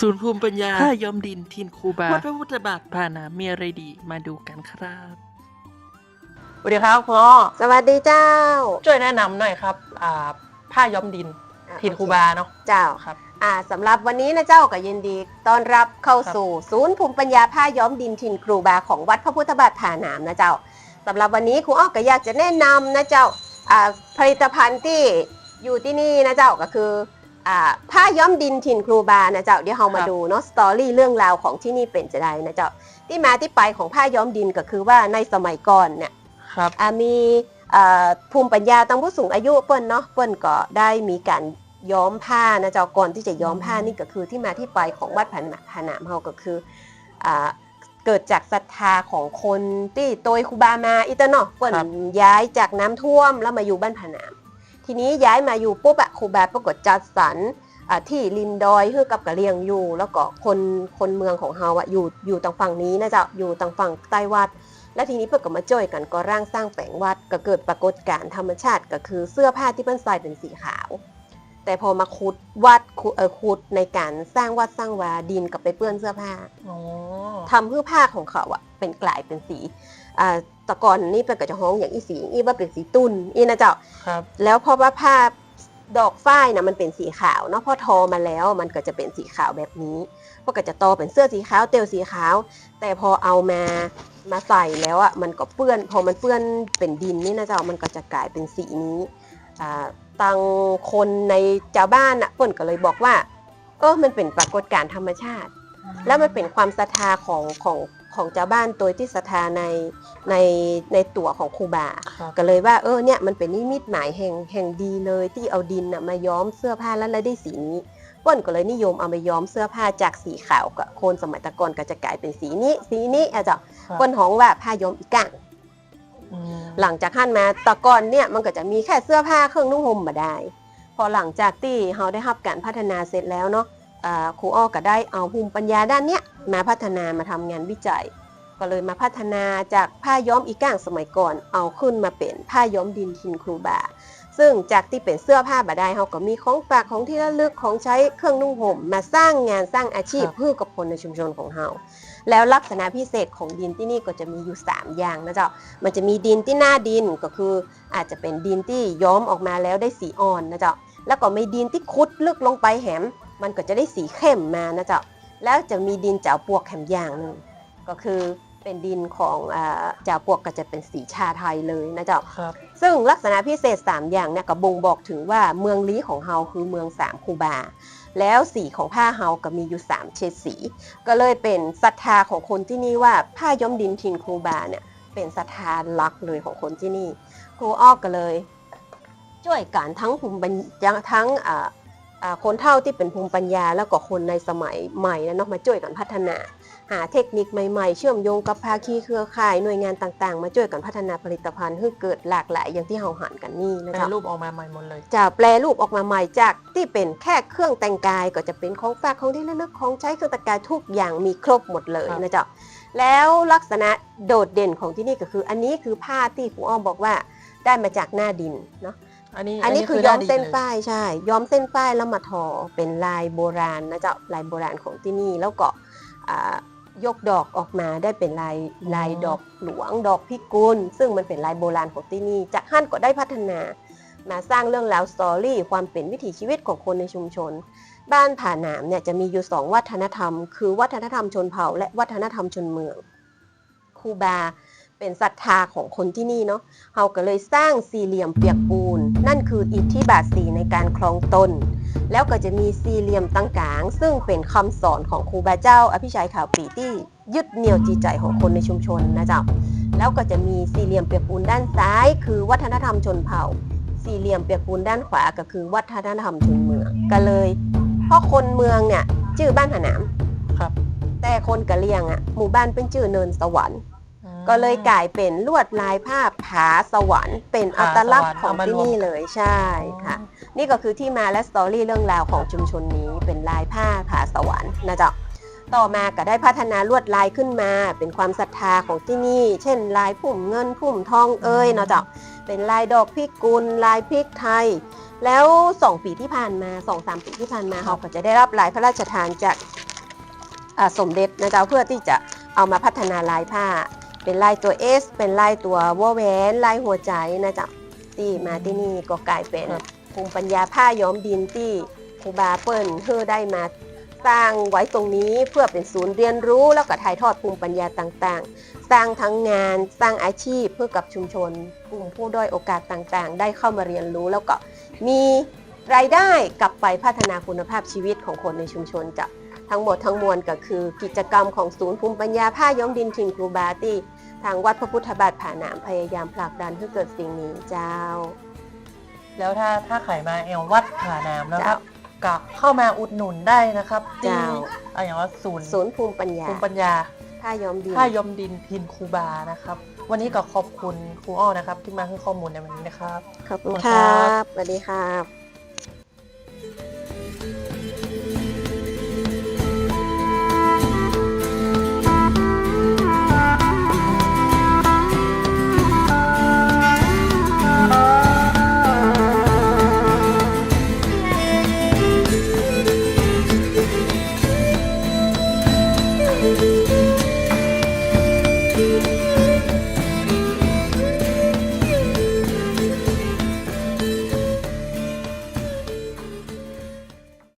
ศูนย์ภูมิปัญญาผ้ายอมดินทินคูบาวัดพระพุทธบาทพานามีอะไรดีมาดูกันครับสวัสดีครับคุณอ้อสวัสดีเจ้า ช่วยแนะนำหน่อยครับอ่าผ้าย้อมดินทินคูบาเนาะเจ้า ครับ อ่าสำหรับวันนี้นะเจ้าก็ยินดีต้อนรับเข้าสู่ศูนย์ภูมิปัญญาผ้าย้อมดินถิ่นครูบาของวัดพระพุทธบาทผาหนามนะเจ้าสำหรับวันนี้ครูอ้อก็อยากจะแนะนำนะเจ้าอ่าผลิตภัณฑ์ที่อยู่ที่นี่นะเจ้าก็คืออ่า ผ้าย้อมดินถิ่นครูบานะเจ้าเดี๋ยวเรามาดูเนาะสตอรี่เรื่องราวของที่นี่เป็นจะได้นะเจ้าที่มาที่ไปของผ้าย้อมดินก็คือว่าในสมัยก่อนเนี่ยครับอ่ามีอ่าภูมิปัญญาตั้งผู้สูงอายุเปิ้นเนาะเปิ้นก็ได้มีการย้อมผ้านะเจ้าก่อนที่จะย้อมผ้านี่ก็คือที่มาที่ไปของวัดผาผาหนามเฮาก็คืออ่าเกิดจากศรัทธาของคนที่โตยครูบามาอีตะเนาะเปิ้นครับย้ายจากน้ำท่วมแล้วมาอยู่บ้านผาหนาม ทีนี้ย้ายมาอยู่ปุ๊บอะครูบาปรากฏจัดสรรอ่าที่ลินดอยเฮือกับกะเลียงอยู่ แล้วก็คนคนเมืองของเฮาอะอยู่อยู่ทางฝั่งนี้นะเจ้าอยู่ทางฝั่งใต้วัด แล้วทีนี้เพื่อก็มาจ่อยกันก็ร่างสร้างแปลงวัดก็เกิดปรากฏการณ์ธรรมชาติก็คือเสื้อผ้าที่เปิ้นใส่เป็นสีขาว แต่พอมาขุดวัดขุดเออขุดในการสร้างวัดสร้างวาดินกับไปเปื้อนเสื้อผ้าอ๋อทำเพื่อผ้าของเขาอะเป็นกลายเป็นสีอ่าแตะกอนนี่เป็นก็จะฮ้องอย่างอีสีอีว่าเป็นสีตุ้นอีนะเจ้าครับ แล้วเพราะว่าผ้าดอกฝ้ายนะมันเป็นสีขาวเนาะพอทอมาแล้วมันก็จะเป็นสีขาวแบบนี้พวกก็จะตอเป็นเสื้อสีขาวเตลสีขาว แต่พอเอามามาใส่แล้วอะมันก็เปื้อน พอมันเปื้อนเป็นดินนี่นะเจ้ามันก็จะกลายเป็นสีนี้อ่าตังคนในชาวบ้านอะเปิ้นก็เลยบอกว่า เออมันเป็นปรากฏการณ์ธรรมชาติ แล้วมันเป็นความศรัทธาของของ ของชาวบ้านโดยที่ศรัทธาในในในตัวของครูบาครับก็เลยว่าเออเนี่ยมันเป็นนิมิตหมายแห่งแห่งดีเลยที่เอาดินน่ะมาย้อมเสื้อผ้าแล้วแล้วได้สีนี้เปิ้นก็เลยนิยมเอามาย้อมเสื้อผ้าจากสีขาวกับโคนสมัยตะกอนก็จะกลายเป็นสีนี้ สีนี้อาจจะครับเปิ้นฮ้องว่าผ้าย้อมอีก่างอืมหลังจากขั้นมาตะกอนเนี่ยมันก็จะมีแค่เสื้อผ้าเครื่องนุ่งห่มมาได้ พอหลังจากที่เราได้รับการพัฒนาเสร็จแล้วเนาะอ่า ครูอ้อก็ได้เอาภูมิปัญญาด้านเนี้ยมาพัฒนามาทำงานวิจัย ก็เลยมาพัฒนาจากผ้าย้อมอีก้างสมัยก่อน เอาขึ้นมาเป็นผ้าย้อมดินทินครูบา ซึ่งจากที่เป็นเสื้อผ้าบาได้เขาก็มีของฝากของที่ระลึกของใช้เครื่องนุ่งห่มมาสร้างงานสร้างอาชีพครับเพื่อกับคนในชุมชนของเราแล้วลักษณะพิเศษของดินที่นี่ก็จะมีอยู่ 3 อย่างนะเจ้า มันจะมีดินที่หน้าดินก็คือ อาจจะเป็นดินที่ย้อมออกมาแล้วได้สีอ่อนนะเจ้า แล้วก็มีดินที่คุดลึกลงไปแหม มันก็จะได้สีเข้มมานะเจ้าแล้วจะมีดินเจ้าปวกแหมอย่างหนึ่งก็คือเป็นดินของอ่าเจ้าปวกก็จะเป็นสีชาไทยเลยนะเจ้าครับซึ่งลักษณะพิเศษ 3 อย่างเนี่ยก็บ่งบอกถึงว่าเมืองลี้ของเฮาคือเมืองสามคูบา แล้วสีของผ้าเฮาก็มีอยู่ 3 เฉดสี ก็เลยเป็นศรัทธาของคนที่นี่ว่าผ้าย้อมดินทินครูบาเนี่ยเป็นศรัทธาหลักเลยของคนที่นี่ ครูอ้อก็เลย ช่วยกันทั้งภูมิปัญญาทั้งอ่าอ่า คนเท่าที่เป็นภูมิปัญญา แล้วก็คนในสมัยใหม่นะเนาะมาช่วยกันพัฒนา หาเทคนิคใหม่ๆ เชื่อมโยงกับภาคีเครือข่ายหน่วยงานต่างๆ มาช่วยกันพัฒนาผลิตภัณฑ์ให้เกิดหลากหลายอย่างที่เราหันกันนี่นะแปลจ๊ะรูปออกมาใหม่หมดเลยจะแปลรูปออกมาใหม่จากที่เป็นแค่เครื่องแต่งกาย ก็จะเป็นของฝากของที่ระลึกของใช้เครื่องแต่งกายทุกอย่างมีครบหมดเลยครับนะจ๊ะแล้วลักษณะโดดเด่นของที่นี่ก็คือ อันนี้คือผ้าที่ครูอ้อมบอกว่าได้มาจากหน้าดินเนาะ อันนี้อันนี้คือหย้อน้ามดิเส้นลยฝ้ายใช่ ย้อมเส้นฝ้ายแล้วมาทอเป็นลายโบราณนะจ๊ะลายโบราณของที่นี่แล้วก็อ่ายกดอกออกมาได้เป็นลายลายดอกหลวงดอกพิกุล ซึ่งมันเป็นลายโบราณของที่นี่จากขั้นก็ได้พัฒนามาสร้างเรื่องราวสตอรี่ความเป็นวิถีชีวิตของคนในชุมชน บ้านผาหนามเนี่ยจะมีอยู่สองวัฒนธรรม คือวัฒนธรรมชนเผ่า และวัฒนธรรมชนเมืองครูบา เป็นศรัทธาของคนที่นี่เนาะเฮาก็เลยสร้างสี่เหลี่ยมเปียกปูน นั่นคืออิทธิบาทสีในการคลองตน แล้วก็จะมีสี่เหลี่ยมตั้งกลาง ซึ่งเป็นคำสอนของครูบาเจ้า อภิชัยขาวปีที่ยึดเหนี่ยวจิตใจของคนในชุมชนนะจ๊ะแล้วก็จะมีสี่เหลี่ยมเปียกปูนด้านซ้าย คือวัฒนธรรมชนเผ่า สี่เหลี่ยมเปียกปูนด้านขวาก็คือวัฒนธรรมชนเมืองก็เลยเพราะคนเมืองเนี่ยชื่อบ้านหาหนามครับ แต่คนกะเหรี่ยงอะหมู่บ้านเป็นชื่อเนินสวรรค์อืม ก็เลยกลายเป็นลวดลายภาพผาสวรรค์เป็นอัตลักษณ์ของที่นี่เลยใช่ค่ะ นี่ก็คือที่มาและสตอรี่เรื่องราวของชุมชนนี้เป็นลายผ้าผาสวรรค์นะจ๊ะต่อมาก็ได้พัฒนาลวดลายขึ้นมา เป็นความศรัทธาของที่นี่ เช่น ลายพุ่มเงินพุ่มทองเอ้ยนะจ๊ะเป็นลายดอกพิกุลลายพริกไทย แล้วสองปีที่ผ่านมาสองสามปีที่ผ่านมาครับเขาก็จะได้รับลายพระราชทานจากอ่าสมเด็จนะเจ้าเพื่อที่จะเอามาพัฒนาลายผ้า เป็นลายตัว S เป็นลายตัววอแหวนลายหัวใจนะเจ้าที่มาที่นี่ก็กลายเป็นครับภูมิปัญญาผ้าย้อมดินที่ครูบาเปิ้ลเพื่อได้มาสร้างไว้ตรงนี้เพื่อเป็นศูนย์เรียนรู้แล้วก็ถ่ายทอดภูมิปัญญาต่างๆ สร้างทั้งงานสร้างอาชีพเพื่อกับชุมชนกลุ่มผู้ด้อยโอกาสต่างๆ ได้เข้ามาเรียนรู้แล้วก็มีรายได้กลับไปพัฒนาคุณภาพชีวิตของคนในชุมชนจะทั้งหมดทั้งมวลก็คือ กิจกรรมของศูนย์ภูมิปัญญาผ้าย้อมดินถิ่นครูบาที่ ทางวัดพระพุทธบาทผาหนามพยายามผลักดันให้เกิดสิ่งนี้เจ้า แล้วถ้าถ้าใครมาเอววัดผาน้ำนะคเจ้ารับก็เข้ามาอุดหนุนได้นะครับที่เจ้าอะไรอย่างว่าศูนย์ศูนย์ภูมิปัญญาภูมิปัญญาผ้าย้อมดินผ้ายอมดินทินครูบานะครับ วันนี้ก็ขอบคุณครูอ้อนะครับ ที่มาให้ข้อมูลในวันนี้นะครับขอบคุณขอบคุณคครัรับบสวัสดีครับ